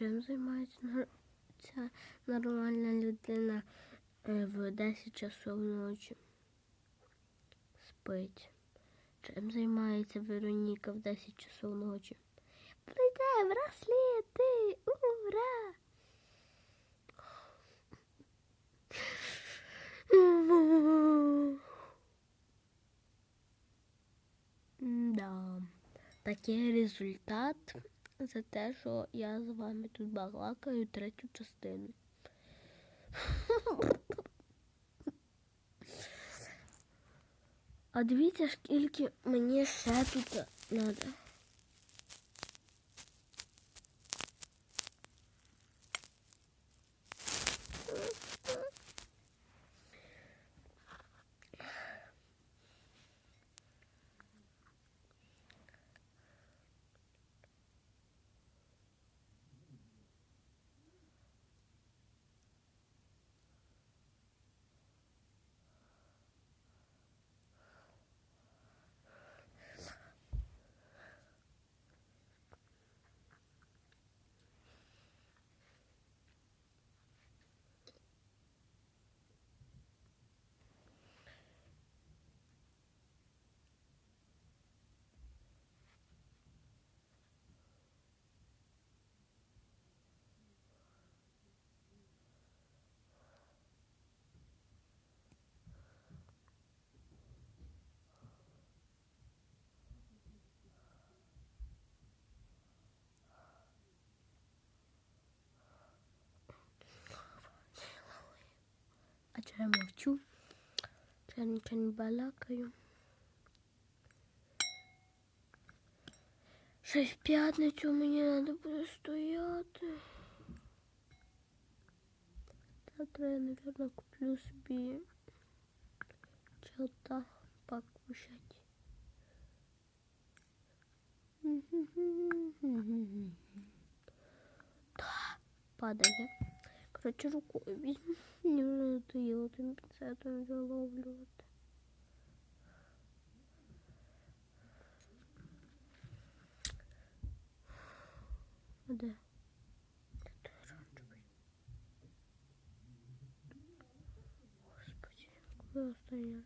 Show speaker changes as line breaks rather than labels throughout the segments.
чим займається ця нормальна людина е, в 10 часов ночі? Спить. Чим займається Вероніка в 10 часов ночі? Прийде браслети! Ура! Да. Такий результат за те, що я з вами тут балакаю третю частину. А дивіться, скільки мені ще тут треба. А чого я мовчу? Чого я нічого не балакаю? Ще й в п'ятницю мені треба буде стояти. Завтра я, наверное, куплю собі чого-то покушать. Да, падає. Короче, рукою візьму. Мені вже надоїло тим пінцетом заловлювати. А де? Де той оранжевий? Господи, куди останній?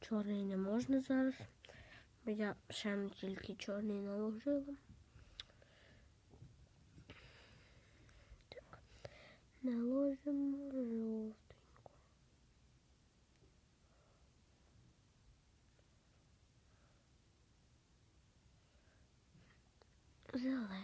Чорний не можна зараз. Бо я ще не тільки чорний наложила. Наложим желтенькую. Зелену.